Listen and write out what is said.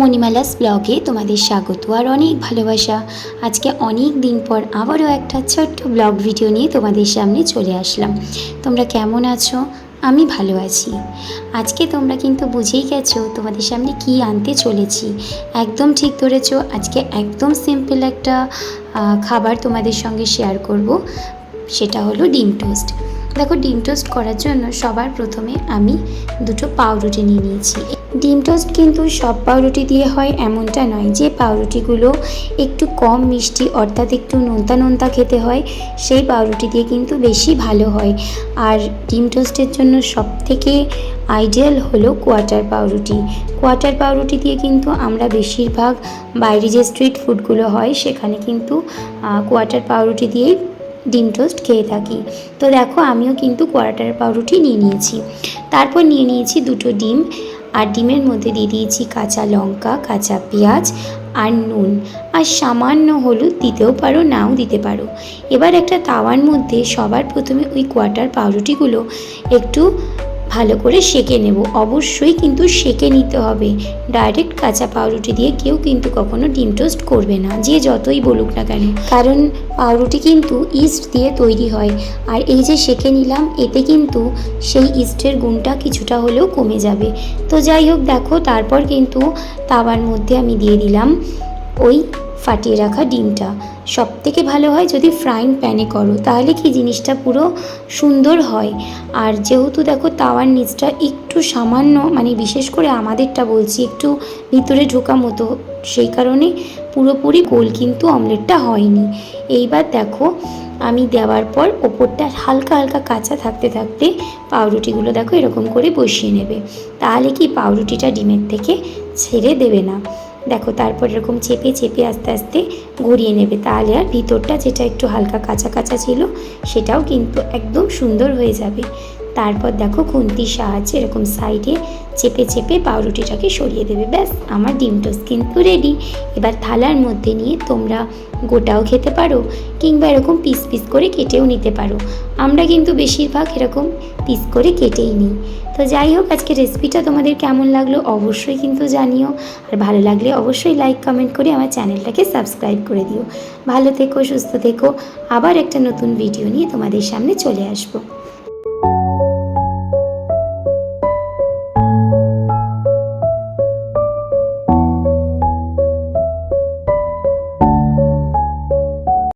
মণিমালাস ব্লগে তোমাদের স্বাগত আর অনেক ভালোবাসা। আজকে অনেক দিন পর আবারও একটা ছোট্ট ব্লগ ভিডিও নিয়ে তোমাদের সামনে চলে আসলাম। তোমরা কেমন আছো? আমি ভালো আছি। আজকে তোমরা কিন্তু বুঝেই গেছো তোমাদের সামনে কি আনতে চলেছি। একদম ঠিক ধরেছো, আজকে একদম সিম্পল একটা খাবার তোমাদের সঙ্গে শেয়ার করব। সেটা হলো ডিম টোস্ট দেখো, ডিম টোস্ট করার জন্য সবার প্রথমে আমি দুটো পাউরুটি নিয়ে নিয়েছি। ডিম টোস্ট কিন্তু সব পাউরুটি দিয়ে হয় এমনটা নয় যে পাউরুটিগুলো একটু কম মিষ্টি অর্থাৎ একটু নোনতা নোনতা খেতে হয় সেই পাউরুটি দিয়ে কিন্তু বেশি ভালো হয়। আর ডিম টোস্টের জন্য সব থেকে আইডিয়াল হলো কোয়াটার পাউরুটি। কোয়াটার পাউরুটি দিয়ে কিন্তু আমরা বেশিরভাগ বাইরে যে স্ট্রিট ফুডগুলো হয় সেখানে কিন্তু আহ, কোয়াটার পাউরুটি দিয়েই ডিম টোস্ট খেয়ে থাকি। তো দেখো আমিও কিন্তু কোয়াটার পাউরুটি নিয়ে নিয়েছি। তারপর নিয়ে নিয়েছি দুটো ডিম। আর ডিমের মধ্যে দিয়ে দিয়েছি কাঁচা লঙ্কা, কাঁচা পেঁয়াজ আর নুন। আর সামান্য হলুদ দিতেও পারো, নাও দিতে পারো। এবার একটা তাওয়ার মধ্যে সবার প্রথমে ওই কোয়াটার পাউরুটিগুলো একটু ভালো করে সেকে নেব। অবশ্যই কিন্তু সেকে নিতে হবে। ডাইরেক্ট কাঁচা পাউরুটি দিয়ে কেউ কিন্তু কখনো ডিম টোস্ট করবে না, যে যতই বলুক না কেন। কারণ পাউরুটি কিন্তু ইস্ট দিয়ে তৈরি হয়। আর এই যে সেকে নিলাম, এতে কিন্তু সেই ইস্টের গুণটা কিছুটা হলেও কমে যাবে। তো যাই হোক, দেখো, তারপর কিন্তু তাওয়ার মধ্যে আমি দিয়ে দিলাম ওই ফাটিয়ে রাখা ডিমটা। সব থেকে ভালো হয় যদি ফ্রাইং প্যানে করো, তাহলে কি জিনিসটা পুরো সুন্দর হয়? আর যেহেতু দেখো তাওয়ার নিচটা একটু সামান্য মানে বিশেষ করে আমাদেরটা বলছি, একটু ভিতরে ঢোকা মতো, সেই কারণে পুরোপুরি গোল কিন্তু অমলেটটা হয়নি। এইবার দেখো আমি দেওয়ার পর ওপরটা হালকা হালকা কাঁচা থাকতে থাকতে পাউরুটিগুলো দেখো এরকম করে বসিয়ে নেবে। তাহলে কি পাউরুটিটা ডিমের থেকে ছেড়ে দেবে না। দেখো, তারপর এরকম চেপে চেপে আস্তে আস্তে ঘুরিয়ে নেবে। তাহলে আর ভিতরটা যেটা একটু হালকা কাঁচা কাঁচা ছিল, সেটাও কিন্তু একদম সুন্দর হয়ে যাবে। তারপর দেখো খুন্তির সাহায্যে এরকম সাইডে চেপে চেপে পাউরুটিটাকে সরিয়ে দেবে, ব্যাস। আমার ডিম টোস্ট কিন্তু রেডি এবার থালার মধ্যে নিয়ে তোমরা গোটাও খেতে পারো কিংবা এরকম পিস পিস করে কেটেও নিতে পারো। আমরা কিন্তু বেশিরভাগ এরকম পিস করে কেটেই নিই। তো যাই হোক, আজকে রেসিপিটা তোমাদের কেমন লাগল অবশ্যই কিন্তু জানিও। আর ভালো লাগলে অবশ্যই লাইক কমেন্ট করে আমার চ্যানেলটাকে সাবস্ক্রাইব করে দিও। ভালো থেকো, সুস্থ থেকো। আবার একটা নতুন ভিডিও নিয়ে তোমাদের সামনে চলে আসব।